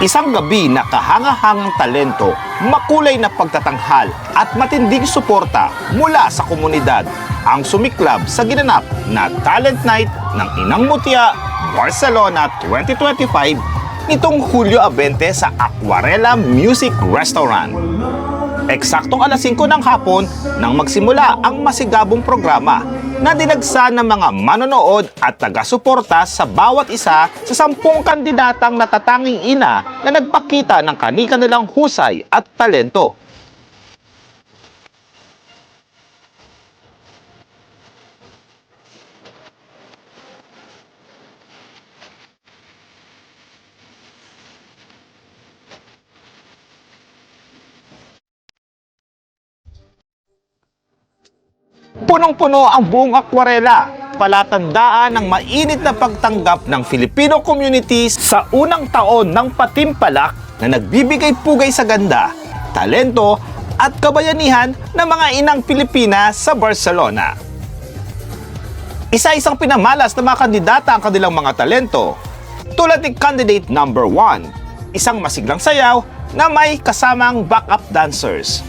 Isang gabi na kahangahangang talento, makulay na pagtatanghal at matinding suporta mula sa komunidad ang sumiklab sa ginanap na Talent Night ng Inang Mutia, Barcelona 2025 nitong Hulyo 20 sa Aquarela Music Restaurant. Eksaktong alas 5 ng hapon nang magsimula ang masigabong programa na dinagsa ng mga manonood at taga-suporta sa bawat isa sa sampung kandidatang natatanging ina na nagpakita ng kani-kanilang husay at talento. Punong-puno ang buong akwarela, palatandaan ng mainit na pagtanggap ng Filipino community sa unang taon ng patimpalak na nagbibigay pugay sa ganda, talento at kabayanihan ng mga inang Pilipinas sa Barcelona. Isa-isang pinamalas ng mga kandidata ang kanilang mga talento, tulad ni candidate number 1, isang masiglang sayaw na may kasamang backup dancers.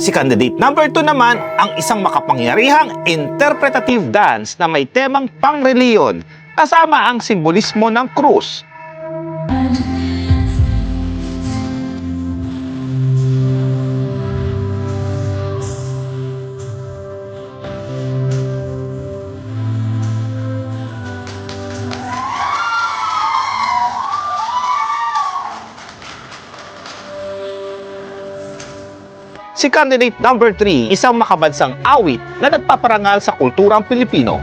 Si candidate number 2 naman ang isang makapangyarihang interpretative dance na may temang pangreliyon kasama ang simbolismo ng krus. Si candidate number 3, isang makabansang awit na nagpaparangal sa kulturang Pilipino.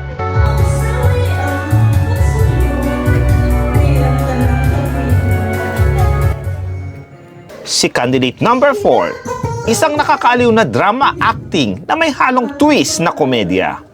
Si candidate number 4, isang nakakaaliw na drama acting na may halong twist na komedya.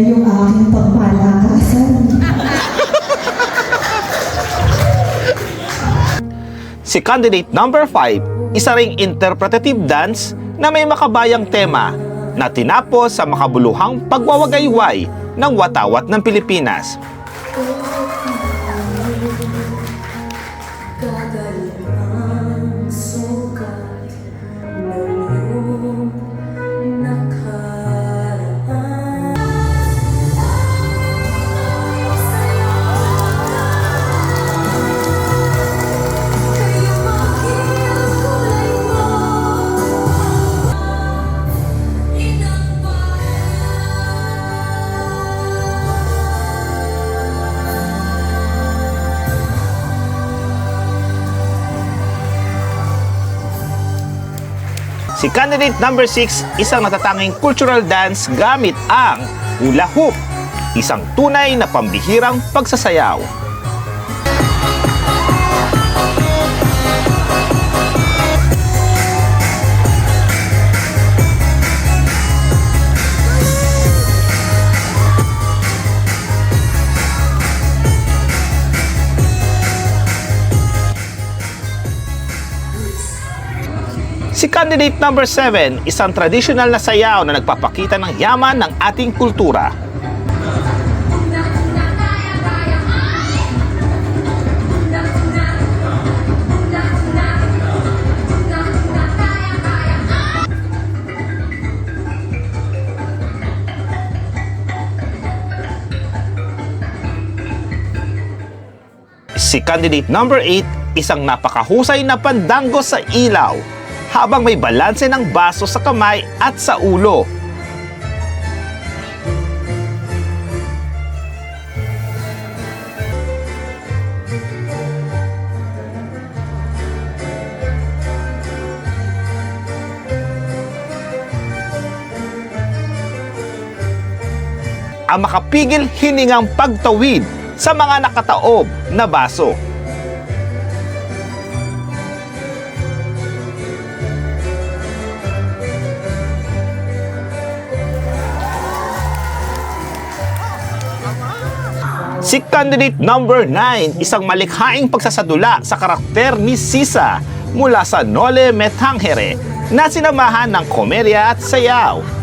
Na yung aking pagpalakasan. Si candidate number 5, isa ring interpretative dance na may makabayang tema na tinapos sa makabuluhang pagwawagayway ng watawat ng Pilipinas. Si candidate number 6, isang natatanging cultural dance gamit ang hula hoop, isang tunay na pambihirang pagsasayaw. Si candidate number 7, isang traditional na sayaw na nagpapakita ng yaman ng ating kultura. Si candidate number 8, isang napakahusay na pandango sa ilaw habang may balanse ng baso sa kamay at sa ulo. ang makapigil hiningang pagtawid sa mga nakataob na baso. Si candidate number 9, isang malikhaing pagsasadula sa karakter ni Sisa mula sa Nole Metangere na sinamahan ng komedya at sayaw.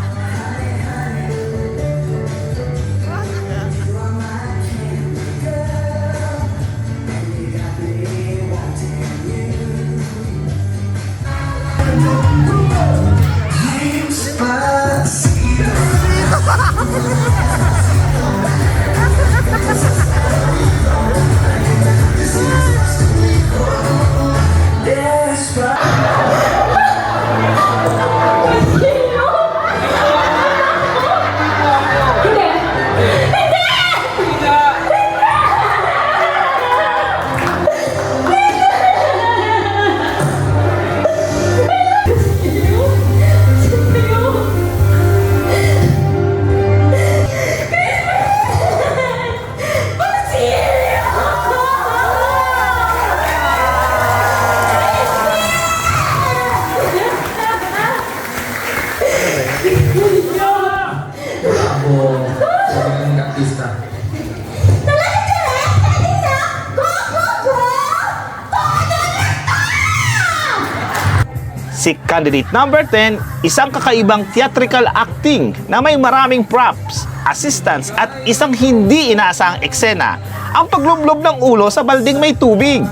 Si candidate number 10, isang kakaibang theatrical acting na may maraming props, assistants at isang hindi inaasahang eksena ang paglublob ng ulo sa balding may tubig.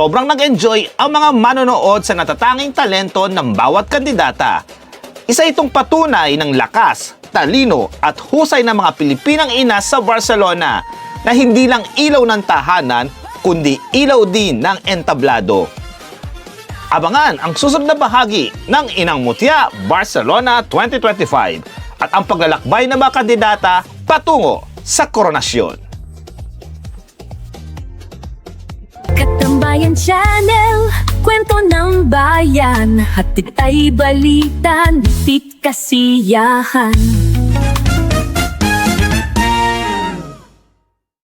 Sobrang nag-enjoy ang mga manonood sa natatanging talento ng bawat kandidata. Isa itong patunay ng lakas, talino at husay ng mga Pilipinang ina sa Barcelona na hindi lang ilaw ng tahanan kundi ilaw din ng entablado. Abangan ang susunod na bahagi ng Inang Mutya Barcelona 2025 at ang paglalakbay ng mga kandidata patungo sa koronasyon. Katambayan Channel, kwento ng bayan. Hatid ay balita, nitit kasiyahan